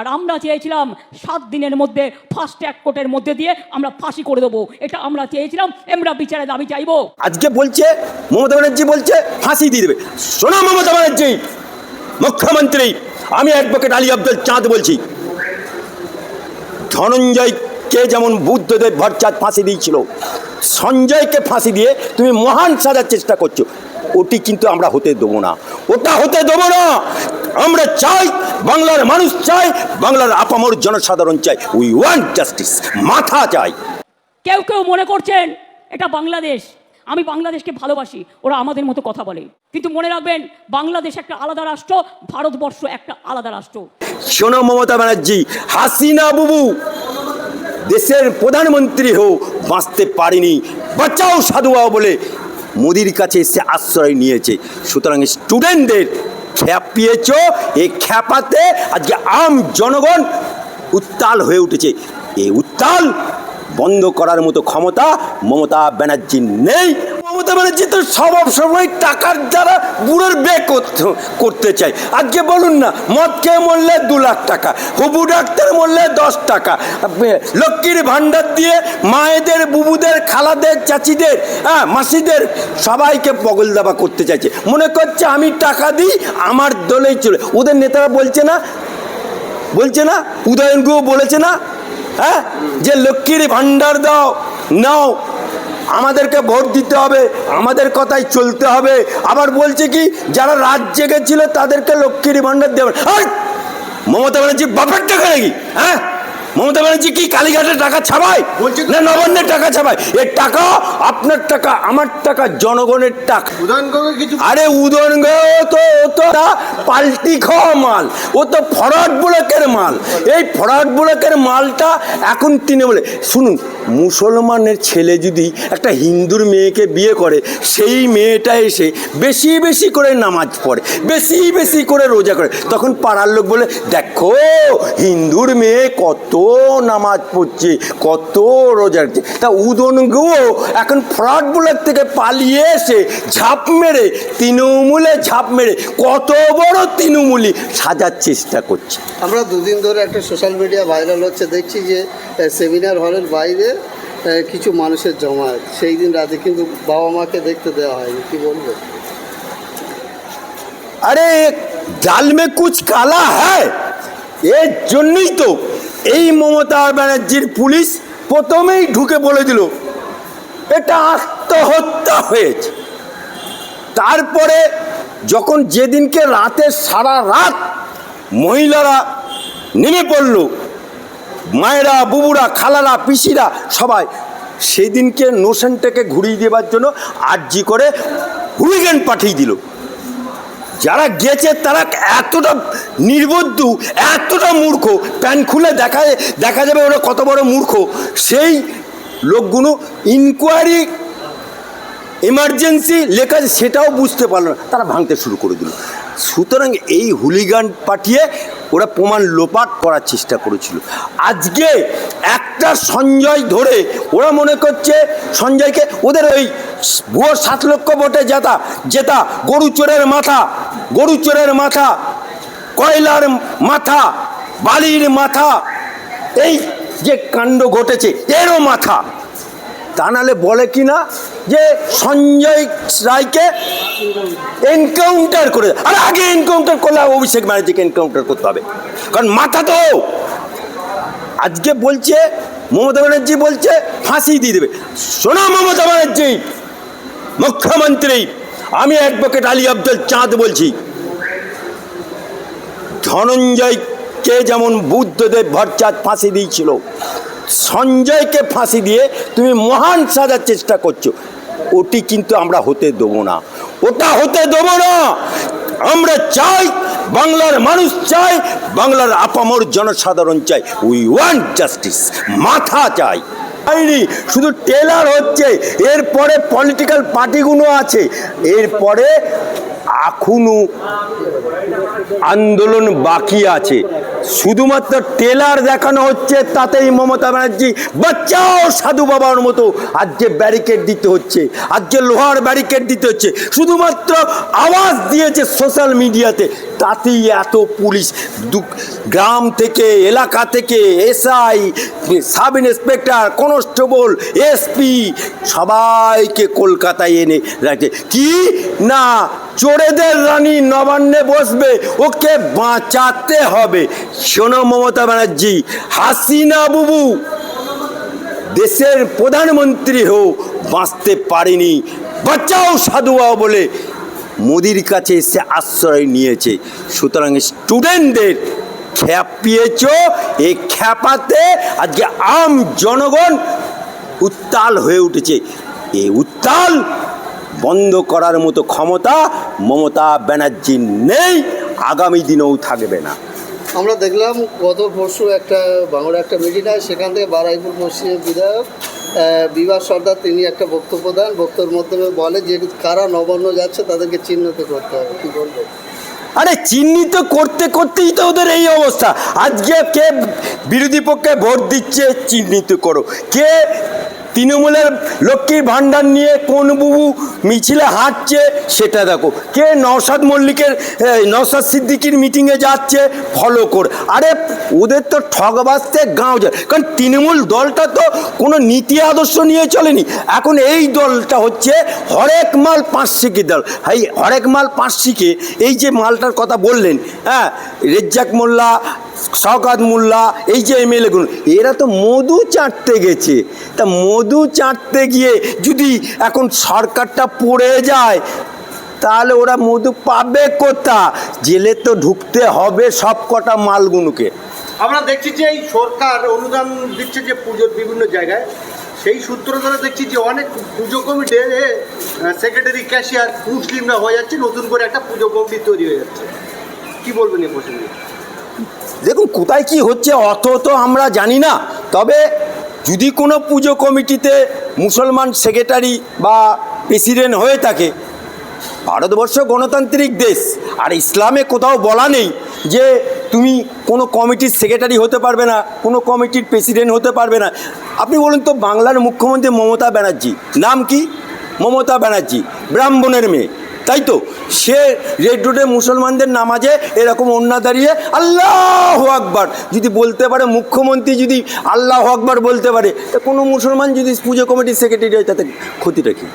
আর আমরা চেয়েছিলাম সাত দিনের মধ্যে ফাস্ট ট্র্যাক কোর্টের মধ্যে দিয়ে আমরা ফাঁসি করে দেবো। এটা আমরা চেয়েছিলাম, আমরা বিচারে দাবি চাইব। আজকে বলছে, মমতা ব্যানার্জি বলছে, ফাঁসি দিয়ে দেবে। শোনো মমতা ব্যানার্জি, মুখ্যমন্ত্রী, আমি অ্যাডভোকেট আলী আব্দুল চাঁদ বলছি। ধনঞ্জয়কে যেমন বুদ্ধদেব ভট্টাচার্য ফাঁসি দিয়েছিল, সঞ্জয়কে ফাঁসি দিয়ে তুমি মহান সাজার চেষ্টা করছ। ওটি কিন্তু আমরা হতে দেবো না। ওটা হতে দেবো না। আমরা চাই বাংলার মানুষ চাই বাংলার আপামর জনসাধারণ চাই। উই ওয়ান্ট জাস্টিস মাথা চাই। কেউ কেউ মনে করছেন এটা বাংলাদেশ। আমি বাংলাদেশকে ভালোবাসি ওরা আমাদের মতো কথা বলে। কিন্তু মনে রাখবেন বাংলাদেশ একটা আলাদা রাষ্ট্র ভারতবর্ষ একটা আলাদা রাষ্ট্র। শোনো মমতা ব্যানার্জি হাসিনা বুবু দেশের প্রধানমন্ত্রী হো বাঁচতে পারেনি। বাঁচাও সাধুয়াও বলে মোদির কাছে এসে আশ্রয় নিয়েছে। সুতরাং স্টুডেন্টদের খ্যাপিয়েছ, এই খ্যাপাতে আজকে আম জনগণ উত্তাল হয়ে উঠেছে। এই উত্তাল বন্ধ করার মতো ক্ষমতা মমতা ব্যানার্জির নেই। মমতা ব্যানার্জি তো সব সময় টাকার দ্বারা বুড়োর বে করতে- চাই। আজকে বলুন না, মদ খেয়ে মরলে দু লাখ টাকা, হবু ডাক্তার মরলে দশ টাকা লক্ষ্মীর ভাণ্ডার দিয়ে মায়েদের, বুবুদের, খালাদের, চাচিদের হ্যাঁ মাসিদের সবাইকে পগল দাবা করতে চাইছে। মনে করছে আমি টাকা দিই, আমার দলেই চলে। ওদের নেতারা বলছে না বলছে না উদয়ন বলেছে না হ্যাঁ যে লক্ষ্মীর ভাণ্ডার দাও, নাও আমাদেরকে ভোট দিতে হবে আমাদের কথাই চলতে হবে। আবার বলছে কি যারা রাত জেগেছিল তাদেরকে লক্ষ্মীর ভাণ্ডার দেবে আর মমতা ব্যানার্জি বাপের টাকা নাকি? হ্যাঁ? মমতা ব্যানার্জি কি কালীঘাটের টাকা ছাপায়? না নবান্নের টাকা ছাপায়? এর টাকা আপনার টাকা আমার টাকা জনগণের টাকা। আরে উদয়ন তো ও তো পাল্টি খাওয়া মাল। ও তো ফরাট ব্লকের মাল। এই ফরাট ব্লকের মালটা এখন তিনি বলে শুনুন মুসলমানের ছেলে যদি একটা হিন্দুর মেয়েকে বিয়ে করে, সেই মেয়েটা এসে বেশি বেশি করে নামাজ পড়ে, বেশি বেশি করে রোজা করে, তখন পাড়ার লোক বলে, দেখো, হিন্দুর মেয়ে কত নামাজ পড়ছে, কত রোজা তা উদনগুও এখন ফ্রড ব্লক থেকে পালিয়ে এসে ঝাঁপ মেরে, তৃণমূলে ঝাঁপ মেরে, কত বড় তৃণমূলী সাজার চেষ্টা করছে। আমরা দুদিন ধরে একটা সোশ্যাল মিডিয়া ভাইরাল হচ্ছে, দেখছি যে সেমিনার হলের বাইরে কিছু মানুষের জমায়েত। সেই দিন রাতে কিন্তু বাবা মাকে দেখতে দেওয়া হয়নি। কি বলব? আরে জাল মে কুচ কালা হ্যায়? এর জন্যই তো এই মমতা ব্যানার্জির পুলিশ প্রথমেই ঢুকে বলে দিল, এটা আত্মহত্যা হয়েছে। তারপরে যখন যেদিনকে রাতে সারা রাত মহিলারা নেমে পড়ল মায়েরা, বুবুরা, খালারা, পিসিরা সবাই সেদিনকে নোশনটাকে ঘুরিয়ে দেওয়ার জন্য আর্জি করে হুলিগান পাঠিয়ে দিল। যারা গেছে তারা এতটা নির্বুদ্ধ, এতটা মূর্খ, প্যান খুলে দেখা দেখা যাবে ওরা কত বড় মূর্খ। সেই লোকগুলো ইনকোয়ারি এমার্জেন্সি লেখা সেটাও বুঝতে পারল না। তারা ভাঙতে শুরু করে দিল। সুতরাং এই হুলিগান পাঠিয়ে ওরা প্রমাণ লোপাট করার চেষ্টা করেছিল। আজকে একটা সঞ্জয় ধরে ওরা মনে করছে সঞ্জয়কে ওদের ওই ভুয়ো সাত লক্ষ ভোটে জেতা জেতা গরু চোরের মাথা, গরু চোরের মাথা, কয়লার মাথা, বালির মাথা, এই যে কাণ্ড ঘটেছে, এরও মাথা। তা নাহলে বলে কি না যে সঞ্জয় রায়কে এনকাউন্টার করে আর আগে এনকাউন্টার করলে অভিষেক ব্যানার্জিকে এনকাউন্টার করতে হবে। কারণ মাথা তো আজকে বলছে, মমতা ব্যানার্জি বলছে, ফাঁসি দিয়ে দেবে। শোনো মমতা ব্যানার্জি, মুখ্যমন্ত্রী, আমি অ্যাডভোকেট আলী আব্দুল চাঁদ বলছি। ধনঞ্জয়কে যেমন বুদ্ধদেব ভট্টাচার্য ফাঁসি দিয়েছিল, সঞ্জয়কে ফাঁসি দিয়ে তুমি মহান সাজার চেষ্টা করছ, ওটি কিন্তু আমরা হতে দেবো না। ওটা হতে দেব না। আমরা চাই, বাংলার মানুষ চাই, বাংলার আপামর জনসাধারণ চাই। উই ওয়ান্ট জাস্টিস মাথা চাই। শুধু টেলার হচ্ছে। এরপরে পলিটিক্যাল পার্টিগুলো আছে। এরপরে এখনও আন্দোলন বাকি আছে। শুধুমাত্র টেলার দেখানো হচ্ছে, তাতেই মমতা ব্যানার্জি বাচ্চাও সাধু বাবার মতো। আজকে ব্যারিকেড দিতে হচ্ছে আজকে লোহার ব্যারিকেড দিতে হচ্ছে, শুধুমাত্র আওয়াজ দিয়েছে সোশ্যাল মিডিয়াতে তাতেই এত পুলিশ। গ্রাম থেকে, এলাকা থেকে, SI, sub inspector, constable, SP, সবাইকে কলকাতায় এনে রাখছে। কি? না চোরেদের রানী নবান্নে বসবে, ওকে বাঁচাতে হবে। শোনো মমতা ব্যানার্জি, হাসিনা বুবু, দেশের প্রধানমন্ত্রী হোক বাঁচতে পারেনি। বাঁচাও সাধুয়া বলে মোদির কাছে এসে আশ্রয় নিয়েছে। সুতরাং স্টুডেন্টদের খ্যাপিয়েছ, এই খ্যাপাতে আজকে আম জনগণ উত্তাল হয়ে উঠেছে। এই উত্তাল বন্ধ করার মতো ক্ষমতা মমতা ব্যানার্জির নেই আগামী দিনেও থাকবে না। আমরা দেখলাম গত পরশু একটা বাংলা একটা মিটিং হয় সেখান থেকে বারাইপুর পশ্চিমের বিধায়ক বিভাস সর্দার তিনি একটা বক্তব্য দেন। বক্তব্যের মাধ্যমে বলে যে কারা নবান্ন যাচ্ছে তাদেরকে চিহ্নিত করতে হবে। কি বলব আরে চিহ্নিত করতে করতেই তো ওদের এই অবস্থা। আজকে কে বিরোধী পক্ষে ভোট দিচ্ছে চিহ্নিত করো। কে তৃণমূলের লক্ষ্মীর ভাণ্ডার নিয়ে কোন বুবু মিছিলে হাঁটছে, সেটা দেখো। কে নওশাদ মল্লিকের নওশাদ সিদ্দিকির মিটিংয়ে যাচ্ছে ফলো কর। আরে, ওদের তো ঠগবাজতে গাঁও যায়। কারণ তৃণমূল দলটা তো কোনো নীতি আদর্শ নিয়ে চলেনি। এখন এই দলটা হচ্ছে হরেক মাল পাঁচশিকি দল। এই হরেক মাল পাঁচশিকে এই যে মালটার কথা বললেন হ্যাঁ রেজ্জাক মোল্লা, শওকাত মোল্লা, এই যে এমএলএগুলো এরা তো মধু চাটতে গেছে। তা মধু চাটতে গিয়ে যদি এখন সরকারটা পড়ে যায় তাহলে ওরা মধু পাবে কোথা? জেলে তো ঢুকতে হবে সব কটা মালগুলোকে। আমরা দেখছি যে এই সরকার অনুদান দিচ্ছে যে পুজোর বিভিন্ন জায়গায় সেই সূত্র ধরে দেখছি যে অনেক পুজো কমিটির সেক্রেটারি ক্যাশিয়ার মুসলিমরা হয়ে যাচ্ছে নতুন করে একটা পুজো কমিটি তৈরি হয়ে যাচ্ছে। কি বলবেন এই প্রসঙ্গে? দেখুন কোথায় কি হচ্ছে অত তো আমরা জানি না তবে যদি কোনো পুজো কমিটিতে মুসলমান সেক্রেটারি বা প্রেসিডেন্ট হয়ে থাকে, ভারতবর্ষ গণতান্ত্রিক দেশ, আর ইসলামে কোথাও বলা নেই যে তুমি কোনো কমিটির সেক্রেটারি হতে পারবে না, কোনো কমিটির প্রেসিডেন্ট হতে পারবে না। আপনি বলুন তো, বাংলার মুখ্যমন্ত্রী মমতা ব্যানার্জি, নাম কি? মমতা ব্যানার্জি, ব্রাহ্মণের মেয়ে। তাই তো? সে রেড রোডে মুসলমানদের নামাজে এরকম অন্যা দাঁড়িয়ে আল্লাহ আকবার যদি বলতে পারে, মুখ্যমন্ত্রী যদি আল্লাহ আকবার বলতে পারে, তা কোনো মুসলমান যদি পুজো কমিটির সেক্রেটারি হয়, তাতে ক্ষতিটা কী?